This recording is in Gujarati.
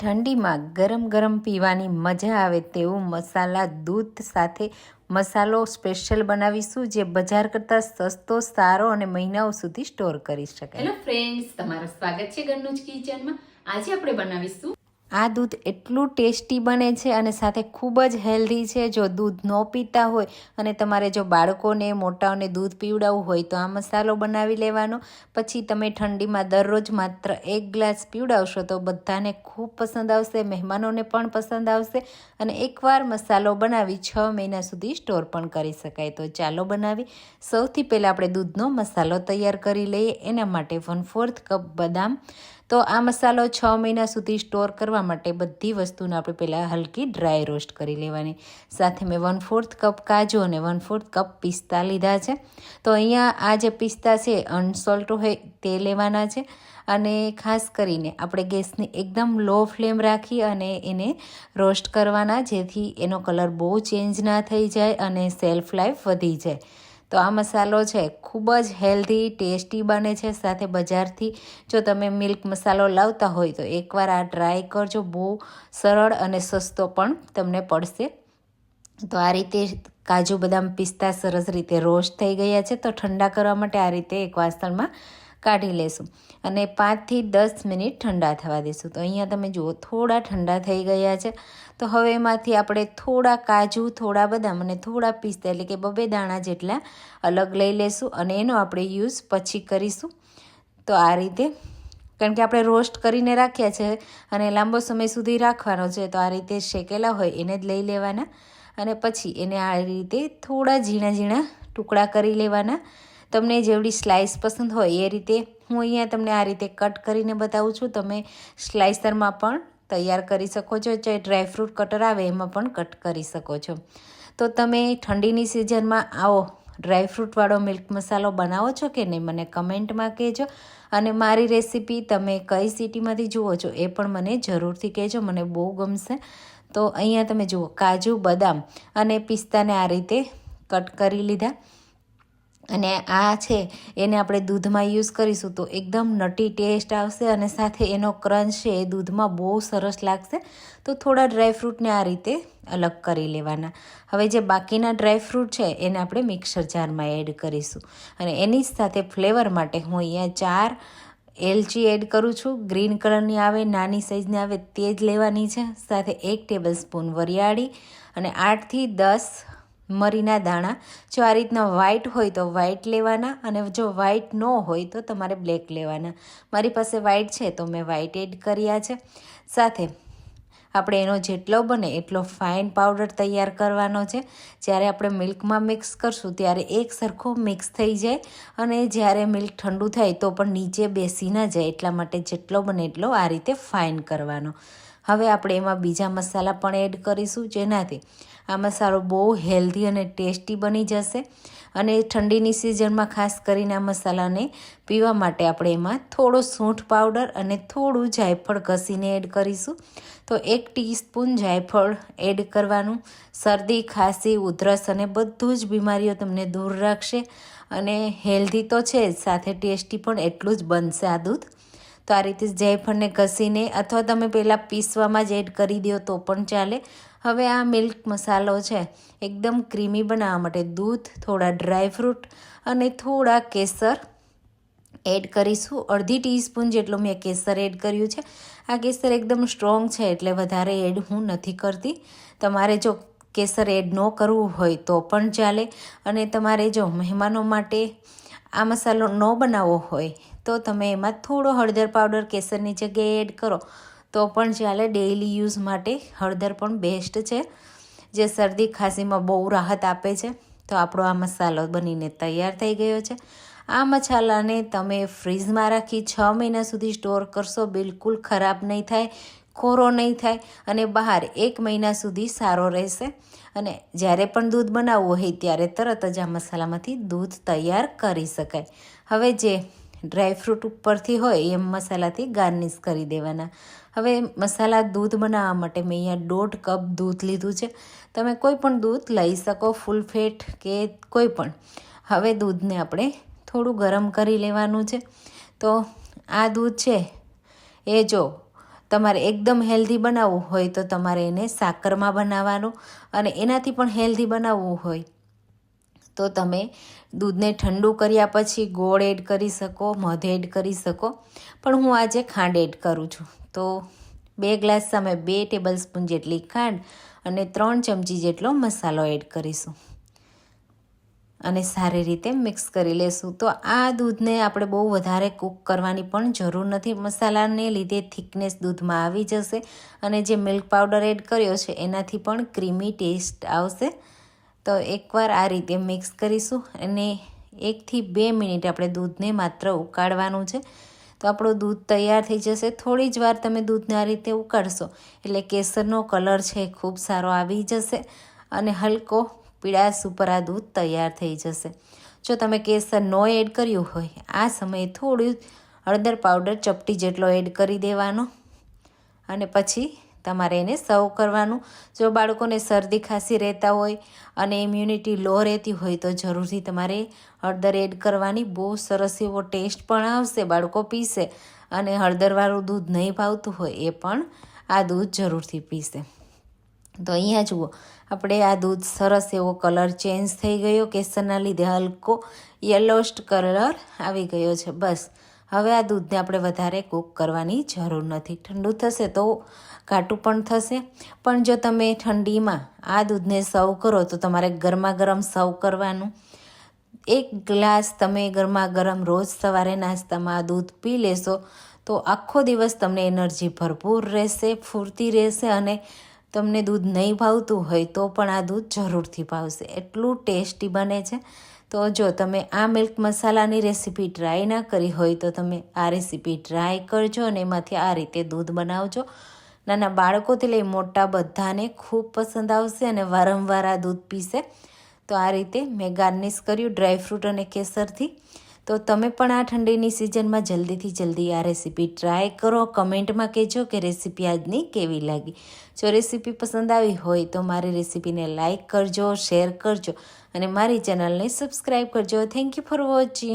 ઠંડીમાં ગરમ ગરમ પીવાની મજા આવે તેવું મસાલા દૂધ સાથે મસાલો સ્પેશિયલ બનાવીશું જે બજાર કરતાં સસ્તો, સારો અને મહિનાઓ સુધી સ્ટોર કરી શકાય. હેલો ફ્રેન્ડ્સ તમારું સ્વાગત છે ઘરનું કિચનમાં આજે આપણે બનાવીશું આ દૂધ એટલું ટેસ્ટી બને છે અને સાથે ખૂબ જ હેલ્ધી છે. જો દૂધ ન પીતા હોય અને તમારે જો બાળકોને, મોટાઓને દૂધ પીવડાવવું હોય તો આ મસાલો બનાવી લેવાનો. પછી તમે ઠંડીમાં દરરોજ માત્ર એક ગ્લાસ પીવડાવશો તો બધાને ખૂબ પસંદ આવશે, મહેમાનોને પણ પસંદ આવશે અને એકવાર મસાલો બનાવી છ મહિના સુધી સ્ટોર પણ કરી શકાય. તો ચાલો બનાવી. સૌથી પહેલાં આપણે દૂધનો મસાલો તૈયાર કરી લઈએ. એના માટે વન ફોર્થ કપ બદામ તો આ મસાલો છ મહિના સુધી સ્ટોર કરવા માટે બધી વસ્તુને આપણે પહેલાં હલકી ડ્રાય રોસ્ટ કરી લેવાની. સાથે મેં વન ફોર્થ કપ કાજુ અને વન ફોર્થ કપ પિસ્તા લીધા છે. તો અહીંયા આ જે પિસ્તા છે, અનસોલ્ટ હોય તે લેવાના છે. અને ખાસ કરીને આપણે ગેસને એકદમ લો ફ્લેમ રાખી અને એને રોસ્ટ કરવાના, જેથી એનો કલર બહુ ચેન્જ ના થઈ જાય અને સેલ્ફ લાઈફ વધી જાય. તો આ મસાલો છે, ખૂબ જ હેલ્ધી ટેસ્ટી બને છે. સાથે બજારથી જો તમે મિલ્ક મસાલો લાવતા હોય તો એકવાર આ ટ્રાય કરજો. બહુ સરળ અને સસ્તો પણ તમને પડશે. તો આ રીતે કાજુ બદામ પિસ્તા સરસ રીતે રોસ્ટ થઈ ગયા છે. તો ઠંડા કરવા માટે આ રીતે એક વાસણમાં કાઢી લેશું અને પાંચથી દસ મિનિટ ઠંડા થવા દઈશું તો અહીંયા તમે જુઓ, થોડા ઠંડા થઈ ગયા છે. તો હવે એમાંથી આપણે થોડા કાજુ, થોડા બદામ અને થોડા પિસ્તા એટલે કે બબે દાણા જેટલા અલગ લઈ લેશું અને એનો આપણે યુઝ પછી કરીશું. તો આ રીતે, કારણ કે આપણે રોસ્ટ કરીને રાખ્યા છે અને લાંબો સમય સુધી રાખવાનો છે, તો આ રીતે શેકેલા હોય એને જ લઈ લેવાના. અને પછી એને આ રીતે થોડા ઝીણા ઝીણા ટુકડા કરી લેવાના. તમને જેવડી સ્લાઇસ પસંદ હોય એ રીતે હું અહીંયા તમને આ રીતે કટ કરીને બતાવું છું. તમે સ્લાઇસરમાં પણ તૈયાર કરી શકો છો, ચાહે ડ્રાયફ્રૂટ કટર આવે એમાં પણ કટ કરી શકો છો. તો તમે ઠંડીની સિઝનમાં આવો ડ્રાયફ્રૂટવાળો મિલ્ક મસાલો બનાવો છો કે નહીં, મને કમેન્ટમાં કહેજો. અને મારી રેસીપી તમે કઈ સિટીમાંથી જુઓ છો એ પણ મને જરૂરથી કહેજો, મને બહુ ગમશે. તો અહીંયા તમે જુઓ, કાજુ, બદામ અને પિસ્તાને આ રીતે કટ કરી લીધા. અને આ છે, એને આપણે દૂધમાં યુઝ કરીશું તો એકદમ નટી ટેસ્ટ આવશે અને સાથે એનો ક્રંચ છે એ દૂધમાં બહુ સરસ લાગશે. તો થોડા ડ્રાયફ્રૂટને આ રીતે અલગ કરી લેવાના. હવે જે બાકીના ડ્રાયફ્રૂટ છે, એને આપણે મિક્સર જારમાં એડ કરીશું. અને એની જ સાથે ફ્લેવર માટે હું અહીંયા ચાર એલચી એડ કરું છું. ગ્રીન કલરની આવે, નાની સાઇઝની આવે તે જ લેવાની છે. સાથે એક ટેબલ સ્પૂન વરિયાળી અને આઠથી દસ મરીના દાણા. જો આ રીતના વ્હાઇટ હોય તો વ્હાઇટ લેવાના અને જો વ્હાઇટ ન હોય તો તમારે બ્લેક લેવાના. મારી પાસે વ્હાઇટ છે તો મેં વ્હાઇટ એડ કર્યા છે. સાથે આપણે એનો જેટલો બને એટલો ફાઇન પાવડર તૈયાર કરવાનો છે. જ્યારે આપણે મિલ્કમાં મિક્સ કરશું ત્યારે એક સરખો મિક્સ થઈ જાય અને જ્યારે મિલ્ક ઠંડુ થાય તો પણ નીચે બેસી ના જાય એટલા માટે જેટલો બને એટલો આ રીતે ફાઇન કરવાનો. હવે આપણે એમાં બીજા મસાલા પણ એડ કરીશું જેનાથી આ મસાલો બહુ હેલ્ધી અને ટેસ્ટી બની જશે અને ઠંડીની સિઝનમાં ખાસ કરીને આ મસાલાને પીવા માટે આપણે એમાં થોડો સૂંઠ પાવડર અને થોડું જાયફળ ઘસીને એડ કરીશું. તો એક ટીસ્પૂન જાયફળ એડ કરવાનું. શરદી, ખાંસી, ઉધરસ અને બધું જ બીમારીઓ તમને દૂર રાખશે અને હેલ્ધી તો છે જ સાથે ટેસ્ટી પણ એટલું જ બનશે આ દૂધ. તો આ રીતે જાયફળને ઘસીને અથવા તમે પહેલાં પીસવામાં જ એડ કરી દો તો પણ ચાલે. હવે આ મિલ્ક મસાલો છે, એકદમ ક્રીમી બનાવવા માટે દૂધ, થોડા ડ્રાયફ્રૂટ અને થોડા કેસર એડ કરીશું. અડધી ટીસ્પૂન જેટલું મેં કેસર એડ કર્યું છે. આ કેસર એકદમ સ્ટ્રોંગ છે એટલે વધારે એડ હું નથી કરતી. તમારે જો કેસર એડ ન કરવું હોય તો પણ ચાલે અને તમારે જો મહેમાનો માટે આ મસાલો ન બનાવવો હોય તો તમે એમાં થોડો હળદર પાવડર કેસરની જગ્યાએ એડ કરો. તો પણ ચાલે ડેઇલી યુઝ માટે હળદર પણ બેસ્ટ છે. જે શરદી ખાંસીમાં બહુ રાહત આપે છે. તો આપણો આ મસાલો બનીને તૈયાર થઈ ગયો છે. આ મસાલાને તમે ફ્રીજમાં રાખી છ મહિના સુધી સ્ટોર કરશો, બિલકુલ ખરાબ નહીં થાય, કોરો નહીં થાય અને બહાર એક મહિના સુધી સારો રહેશે. અને જ્યારે પણ દૂધ બનાવવું હોય ત્યારે તરત જ આ મસાલામાંથી દૂધ તૈયાર કરી શકાય. હવે જે ડ્રાયફ્રૂટ ઉપરથી હોય એમ મસાલાથી ગાર્નિશ કરી દેવાના. હવે મસાલા દૂધ બનાવવા માટે મેં અહીંયા દોઢ કપ દૂધ લીધું છે. તમે કોઈ પણ દૂધ લઈ શકો, ફૂલ ફેટ કે કોઈ પણ. હવે દૂધને આપણે થોડું ગરમ કરી લેવાનું છે. તો આ દૂધ છે એ જો તમારે એકદમ હેલ્ધી બનાવવું હોય તો તમારે એને સાકરમાં બનાવવાનું અને એનાથી પણ હેલ્ધી બનાવવું હોય. તો તમે દૂધને ઠંડુ કર્યા પછી ગોળ એડ કરી શકો, મધ એડ કરી શકો. પણ હું આજે ખાંડ એડ કરું છું. તો બે ગ્લાસ સામે બે ટેબલ સ્પૂન જેટલી ખાંડ અને ત્રણ ચમચી જેટલો મસાલો એડ કરીશું. અને સારી રીતે મિક્સ કરી લેશું. તો આ દૂધને આપણે બહુ વધારે કૂક કરવાની પણ જરૂર નથી. મસાલાને લીધે થિકનેસ દૂધમાં આવી જશે અને જે મિલ્ક પાવડર એડ કર્યો છે, એનાથી પણ ક્રીમી ટેસ્ટ આવશે. તો એકવાર આ રીતે મિક્સ કરીશું અને એકથી બે મિનિટ આપણે દૂધને માત્ર ઉકાળવાનું છે. તો આપણું દૂધ તૈયાર થઈ જશે. થોડી જ વાર તમે દૂધને આ રીતે ઉકાળશો એટલે કેસરનો કલર છે ખૂબ સારો આવી જશે અને હલકો પીળાશ ઉપર આ દૂધ તૈયાર થઈ જશે. જો તમે કેસર નો એડ કર્યું હોય, આ સમયે થોડું હળદર પાવડર ચપટી જેટલો એડ કરી દેવાનો. અને પછી તમારે એને સર્વ કરવાનું. જો બાળકોને શરદી ખાંસી રહેતા હોય અને ઇમ્યુનિટી લો રહેતી હોય, તો જરૂરથી તમારે હળદર એડ કરવાની. બહુ સરસ એવો ટેસ્ટ પણ આવશે, બાળકો પીશે. અને હળદરવાળું દૂધ નહીં ભાવતું હોય, એ પણ આ દૂધ જરૂરથી પીશે. તો અહીંયા જુઓ, આપણે આ દૂધ સરસ એવો કલર ચેન્જ થઈ ગયો, કેસરના લીધે હલકો યલોસ્ટ કલર આવી ગયો છે. બસ, હવે આ દૂધને આપણે વધારે કૂક કરવાની જરૂર નથી. ઠંડુ થશે તો ઘાટું પણ થશે. પણ જો તમે ઠંડીમાં આ દૂધને સર્વ કરો, તો તમારે ગરમા ગરમ સર્વ કરવાનું. એક ગ્લાસ તમે ગરમા ગરમ રોજ સવારે નાસ્તામાં આ દૂધ પી લેશો, તો આખો દિવસ તમને એનર્જી ભરપૂર રહેશે, ફૂર્તી રહેશે અને તમને દૂધ નહીં ભાવતું હોય તો પણ આ દૂધ જરૂરથી ભાવશે. એટલું ટેસ્ટી બને છે. તો જો તમે આ મિલ્ક મસાલાની રેસીપી ટ્રાય ના કરી હોય તો તમે આ રેસીપી ટ્રાય કરજો અને એમાંથી આ રીતે દૂધ બનાવજો. નાના બાળકોથી લઈ મોટા બધાને ખૂબ પસંદ આવશે અને વારંવાર આ દૂધ પીશે. તો આ રીતે મેં ગાર્નિશ કર્યું ડ્રાયફ્રૂટ અને કેસરથી. તો તમે પણ આ ઠંડીની સિઝનમાં જલ્દીથી જલ્દી આ રેસીપી ટ્રાય કરો. કમેન્ટમાં કહેજો કે રેસીપી આજની કેવી લાગી. જો રેસીપી પસંદ આવી હોય તો મારી રેસીપીને લાઇક કરજો, શેર કરજો અને મારી ચેનલને સબસ્ક્રાઈબ કરજો. Thank you for watching